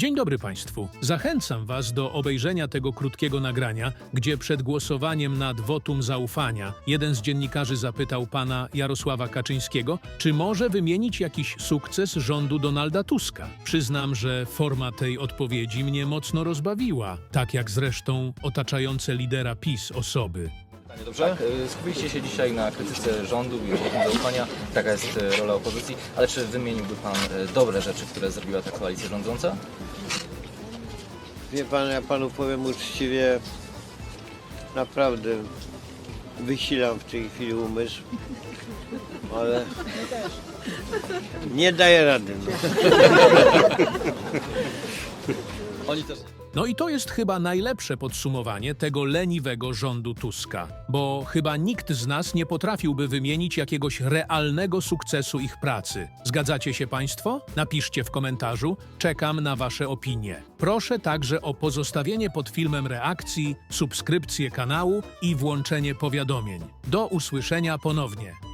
Dzień dobry Państwu. Zachęcam Was do obejrzenia tego krótkiego nagrania, gdzie przed głosowaniem nad wotum zaufania jeden z dziennikarzy zapytał pana Jarosława Kaczyńskiego, czy może wymienić jakiś sukces rządu Donalda Tuska. Przyznam, że forma tej odpowiedzi mnie mocno rozbawiła, tak jak zresztą otaczające lidera PiS osoby. Pytanie, Dobrze? Y, Skupiliście się dzisiaj na krytyce rządu i wotum zaufania. Taka jest y, rola opozycji. Ale czy wymieniłby Pan y, dobre rzeczy, które zrobiła ta koalicja rządząca? Wie pan, ja panu powiem uczciwie, naprawdę wysilam w tej chwili umysł, ale nie daję rady. No. Oni też. No i to jest chyba najlepsze podsumowanie tego leniwego rządu Tuska, bo chyba nikt z nas nie potrafiłby wymienić jakiegoś realnego sukcesu ich pracy. Zgadzacie się Państwo? Napiszcie w komentarzu, czekam na Wasze opinie. Proszę także o pozostawienie pod filmem reakcji, subskrypcję kanału i włączenie powiadomień. Do usłyszenia ponownie.